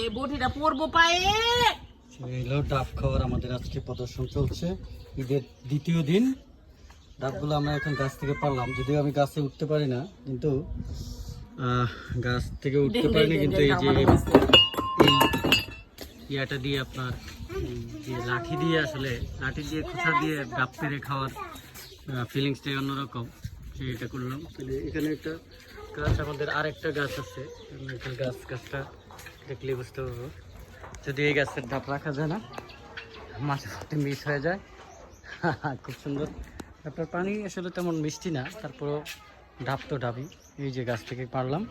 এই বটিটা পরবো পায়ে। হলো ডাব খাওয়ার আমাদের আজকে প্রদর্শন চলছে। ঈদের দ্বিতীয় দিন। ডাবগুলো আমরা এখন গাছ থেকে পারলাম। যদিও আমি গাছে উঠতে পারি না কিন্তু গাছ থেকে উঠতে পারিনি দেন, কিন্তু এই যে এই ইয়াটা দিয়ে আপনার যে লাঠি দিয়ে আসলে লাঠি দিয়ে খোঁচা দিয়ে ডাব পেরে খাওয়ার ফিলিংসটাই অন্যরকম। সেটা করলাম। তাহলে এখানে একটা গাছ আমাদের আরেকটা গাছ আছে। গাছ গাছটা দেখলে বুঝতে পারব। যদি এই গাছের ডাব রাখা যায় না মাঝে মধ্যে মিস হয়ে যায়। খুব সুন্দর। তারপর পানি আসলে তেমন মিষ্টি না, তারপরও ডাব তো ডাবই। এই যে গাছ থেকে পারলাম।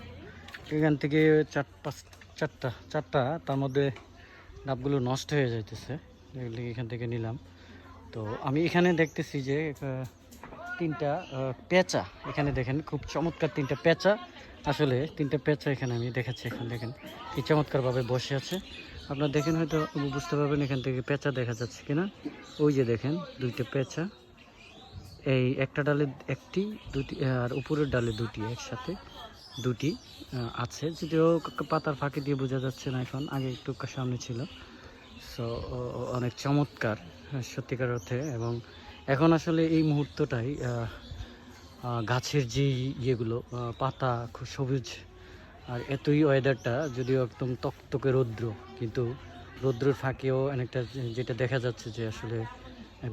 এখান থেকে চার পাঁচ, চারটা চারটা, তার মধ্যে ডাবগুলো নষ্ট হয়ে যাইতেছে। এখান থেকে নিলাম। তো আমি এখানে দেখতেছি যে তিনটা পেঁচা এখানে দেখেন, খুব চমৎকার তিনটা পেঁচা। আসলে তিনটা পেঁচা এখানে আমি দেখাচ্ছি, এখানে দেখেন কি চমৎকারভাবে বসে আছে। আপনারা দেখেন হয়তো বুঝতে পারবেন এখান থেকে পেঁচা দেখা যাচ্ছে কিনা। ওই যে দেখেন, দুইটা পেঁচা। এই একটা ডালে একটি, দুটি, আর উপরের ডালে দুটি, একসাথে দুটি আছে। যদিও পাতার ফাঁকি দিয়ে বোঝা যাচ্ছে না এখন, আগে একটু সামনে ছিল। সো অনেক চমৎকার, সত্যিকার অর্থে, এবং এখন আসলে এই মুহূর্তটাই গাছের যে ইয়েগুলো পাতা খুব সবুজ, আর এতই ওয়েদারটা যদিও একদম তকতকে রৌদ্র, কিন্তু রৌদ্রের ফাঁকেও অনেকটা যেটা দেখা যাচ্ছে যে আসলে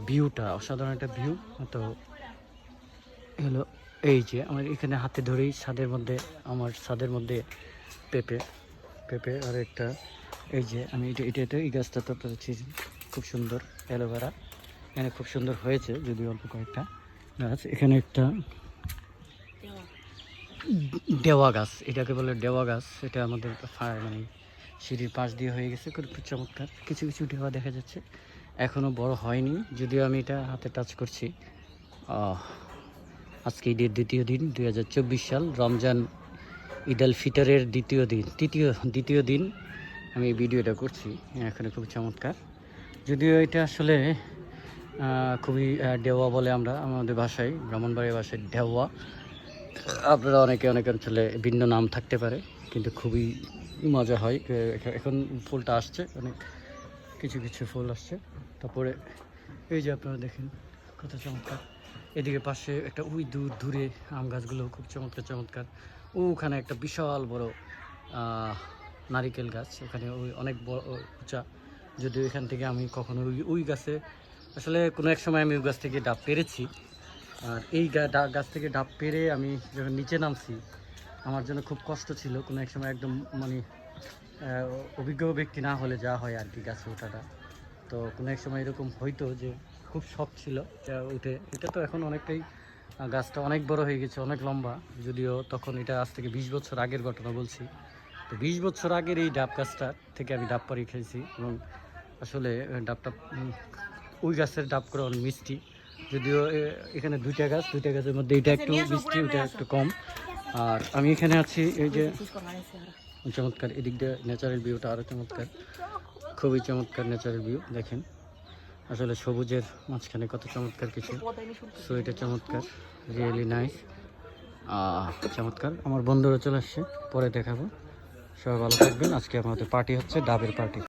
ভিউটা অসাধারণ একটা ভিউ তো হলো এই যে আমার এখানে হাতে ধরেই ছাদের মধ্যে, আমার ছাদের মধ্যে পেঁপে পেঁপে আর একটা, এই যে আমি এটা এটা এই গাছটা তো খুব সুন্দর অ্যালোভেরা। এখানে খুব সুন্দর হয়েছে যদি অল্প কয়েকটা গাছ। এখানে একটা দেওয়া গাছ, এটাকে বলে ডেওয়া গাছ। এটা আমাদের মানে সিঁড়ির পাশ দিয়ে হয়ে গেছে, খুব চমৎকার। কিছু কিছু ডেওয়া দেখা যাচ্ছে এখনও বড় হয়নি, যদিও আমি এটা হাতে টাচ করছি। আজকে ঈদের দ্বিতীয় দিন দু হাজার চব্বিশ সাল, রমজান ঈদ আল ফিতরের দ্বিতীয় দিন, তৃতীয়, দ্বিতীয় দিন আমি এই ভিডিওটা করছি। এখানে খুব চমৎকার। যদিও এটা আসলে খুবই ডেওয়া বলে আমরা আমাদের ভাষায় ব্রাহ্মণবাড়ির ভাষায় ডেওয়া। আপনারা অনেকে, অনেক অঞ্চলে ভিন্ন নাম থাকতে পারে, কিন্তু খুবই মজা হয়। এখন ফুলটা আসছে, অনেক কিছু কিছু ফুল আসছে। তারপরে এই যে আপনারা দেখেন, কত চমৎকার। এদিকে পাশে একটা ওই দূর, দূরে আম গাছগুলো খুব চমৎকার চমৎকার। ওখানে একটা বিশাল বড় নারিকেল গাছ। ওখানে ওই অনেক বড় উঁচা। যদিও এখান থেকে আমি কখনো ওই গাছে আসলে কোনো এক সময় আমি গাছ থেকে ডাব পেরেছি। আর এই গাছ থেকে ডাব পেরে আমি যখন নিচে নামছি, আমার জন্য খুব কষ্ট ছিল। কোনো এক সময় একদম মানে অভিজ্ঞ ব্যক্তি না হলে যা হয় আর কি গাছে ওঠাটা। তো কোনো এক সময় এরকম হইতো যে, খুব শখ ছিল উঠে। এটা তো এখন অনেকটাই গাছটা অনেক বড় হয়ে গেছে, অনেক লম্বা। যদিও তখন এটা আজ থেকে বিশ বছর আগের ঘটনা বলছি। তো বিশ বছর আগের এই ডাব গাছটা থেকে আমি ডাব পাড়ি খেয়েছি এবং আসলে ডাবটা ওই গাছের ডাব করে অনেক মিষ্টি। যদিও এখানে দুইটা গাছ দুইটা গাছের মধ্যে এটা একটু মিষ্টি ওটা একটু কম। আর আমি এখানে আছি এই যে চমৎকার এদিক দিয়ে ন্যাচারাল ভিউটা আরও চমৎকার। খুবই চমৎকার ন্যাচারাল ভিউ দেখেন। আসলে সবুজের মাঝখানে কত চমৎকার কিছু। সো এটা চমৎকার রিয়েলি নাইস চমৎকার। আমার বন্ধুরা চলে আসছে পরে দেখাবো। সবাই ভালো থাকবেন। আজকে আমাদের পার্টি হচ্ছে ডাবের পার্টি